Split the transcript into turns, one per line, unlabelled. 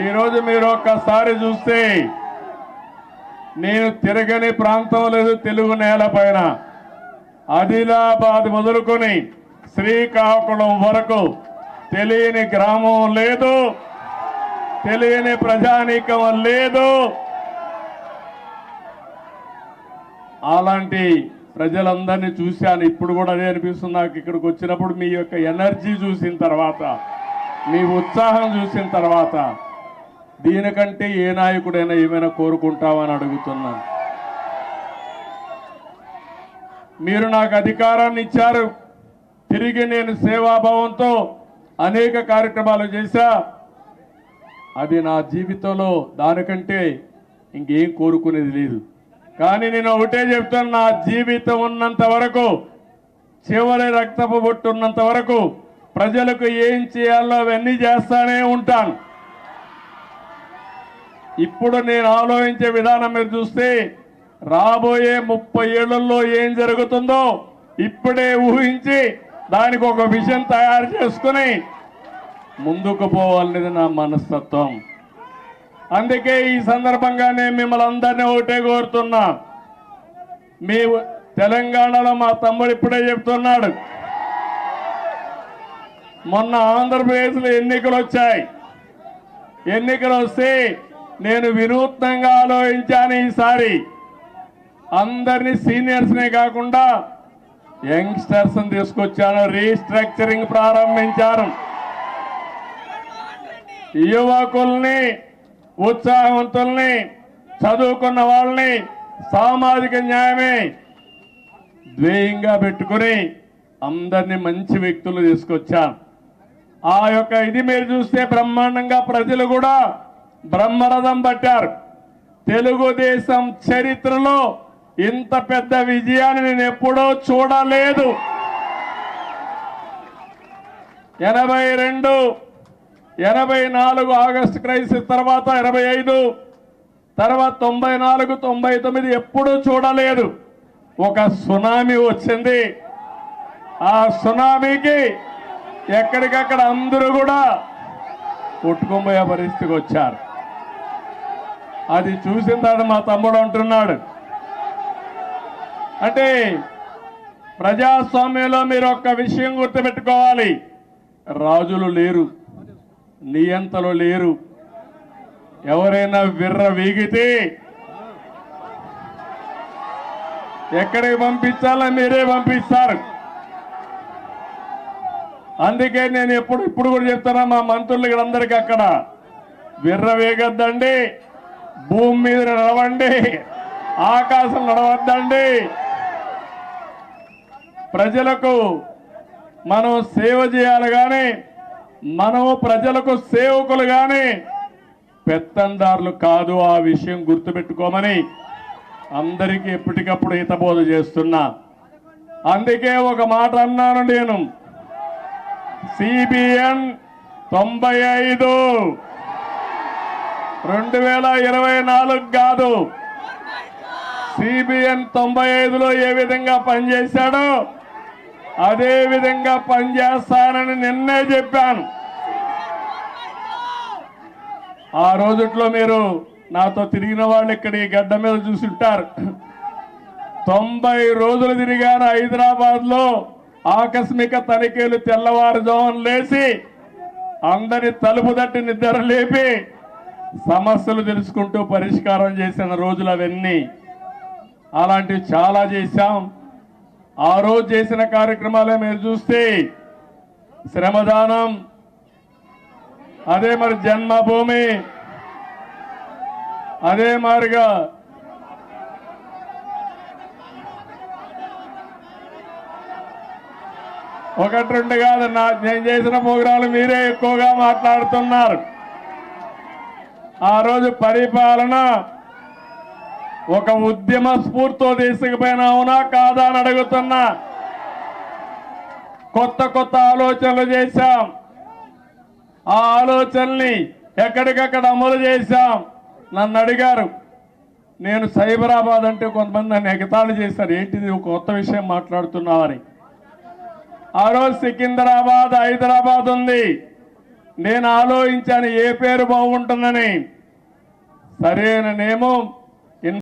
ఈరోజు మీరు ఒక్కసారి చూస్తే నేను తిరగని ప్రాంతం లేదు తెలుగు నేల పైన. ఆదిలాబాద్ మొదలుకొని శ్రీకాకుళం వరకు తెలియని గ్రామం లేదు తెలియని ప్రజానీకం లేదు. అలాంటి ప్రజలందరినీ చూశాను. ఇప్పుడు కూడా అదే అనిపిస్తుంది నాకు ఇక్కడికి వచ్చినప్పుడు మీ యొక్క ఎనర్జీ చూసిన తర్వాత మీ ఉత్సాహం చూసిన తర్వాత. దీనికంటే ఏ నాయకుడైనా ఏమైనా కోరుకుంటామని అడుగుతున్నాను మీరు నాకు అధికారాన్ని ఇచ్చారు. తిరిగి నేను సేవాభావంతో అనేక కార్యక్రమాలు చేశా. అది నా జీవితంలో దానికంటే ఇంకేం కోరుకునేది లేదు. కానీ నేను ఒకటే చెప్తాను నా జీవితం ఉన్నంత వరకు చివరి రక్తపు బొట్టు ఉన్నంత వరకు ప్రజలకు ఏం చేయాలో అవన్నీ చేస్తానే ఉంటాను. ఇప్పుడు నేను ఆలోచించే విధానం మీరు చూస్తే రాబోయే ముప్పై ఏళ్ళలో ఏం జరుగుతుందో ఇప్పుడే ఊహించి దానికి ఒక విజన్ తయారు చేసుకుని ముందుకు పోవాలనేది నా మనస్తత్వం. అందుకే ఈ సందర్భంగా నేను మిమ్మల్ని అందరినీ ఒకటే కోరుతున్నా. మీ తెలంగాణలో మా తమ్ముడు ఇప్పుడే చెప్తున్నాడు. మొన్న ఆంధ్రప్రదేశ్లో ఎన్నికలు వచ్చాయి. ఎన్నికలు వస్తే నేను వినూత్నంగా ఆలోచించాను ఈసారి. అందరినీ సీనియర్స్నే కాకుండా యంగ్స్టర్స్ తీసుకొచ్చాను రీస్ట్రక్చరింగ్ ప్రారంభించాను. యువకుల్ని ఉత్సాహవంతుల్ని చదువుకున్న వాళ్ళని సామాజిక న్యాయమే ధ్యేయంగా పెట్టుకుని అందరినీ మంచి వ్యక్తులు తీసుకొచ్చాను. ఆ యొక్క ఇది మీరు చూస్తే బ్రహ్మాండంగా ప్రజలు కూడా బ్రహ్మరథం పట్టారు. తెలుగుదేశం చరిత్రలో ఇంత పెద్ద విజయాన్ని నేను ఎప్పుడూ చూడలేదు. ఎనభై రెండు ఎనభై నాలుగు ఆగస్టు క్రైసిస్ తర్వాత ఎనభై ఐదు తర్వాత తొంభై నాలుగు తొంభై తొమ్మిది ఎప్పుడూ చూడలేదు. ఒక సునామీ వచ్చింది. ఆ సునామీకి ఎక్కడికక్కడ అందరూ కూడా కొట్టుకుపోయే పరిస్థితికి వచ్చారు. అది చూసిన తర్వాత మా తమ్ముడు అంటున్నాడు. అంటే ప్రజాస్వామ్యంలో మీరు ఒక్క విషయం గుర్తుపెట్టుకోవాలి. రాజులు లేరు నియంతలు లేరు. ఎవరైనా విర్ర వీగితే ఎక్కడికి పంపించాలో మీరే పంపిస్తారు. అందుకే నేను ఎప్పుడు ఇప్పుడు కూడా చెప్తున్నా మా మంత్రులకి అందరికీ అక్కడ విర్ర వేగద్దండి. భూమి మీద నడవండి. ఆకాశం నడవద్దండి. ప్రజలకు మనం సేవ చేయాలి కానీ మనం ప్రజలకు సేవకులు కానీ పెత్తందారులు కాదు. ఆ విషయం గుర్తుపెట్టుకోమని అందరికీ ఎప్పటికప్పుడు హితబోధ చేస్తున్నా. అందుకే ఒక మాట అన్నాను నేను. సిబిఎన్ తొంభై ఐదు. రెండు వేల ఇరవై నాలుగు కాదు. సిబిఎన్ తొంభై ఐదులో ఏ విధంగా పనిచేశాడో అదే విధంగా పనిచేస్తానని నిన్నే చెప్పాను. ఆ రోజుట్లో మీరు నాతో తిరిగిన వాళ్ళు ఇక్కడ ఈ గడ్డ మీద చూసుంటారు తొంభై రోజులు తిరిగాను హైదరాబాద్లో ఆకస్మిక తనిఖీలు తెల్లవారుజామున లేచి అందరి తలుపు తట్టి నిద్ర లేపి సమస్యలు తెలుసుకుంటూ పరిష్కారం చేసిన రోజులు అవన్నీ అలాంటివి చాలా చేశాం. ఆ రోజు చేసిన కార్యక్రమాలే మీరు చూస్తే శ్రమదానం అదే మరి జన్మభూమి అదే మారిగా ఒకటి రెండు కాదు నా నేను చేసిన ప్రోగ్రాంలు మీరే ఎక్కువగా మాట్లాడుతున్నారు. ఆ రోజు పరిపాలన ఒక ఉద్యమ స్ఫూర్తితో తీసుకుపోయినా అవునా? కాదా అని అడుగుతున్నా. కొత్త కొత్త ఆలోచనలు చేశాం. ఆ ఆలోచనల్ని ఎక్కడికక్కడ అమలు చేశాం. నన్ను అడిగారు. నేను సైబరాబాద్ అంటే కొంతమంది నన్ను ఎగతాళి చేశారు. ఏంటిది ఒక కొత్త విషయం మాట్లాడుతున్నావని. ఆ రోజు సికింద్రాబాద్ హైదరాబాద్ ఉంది. నేను ఆలోచించాను ఏ పేరు బాగుంటుందని. సరైన నేమం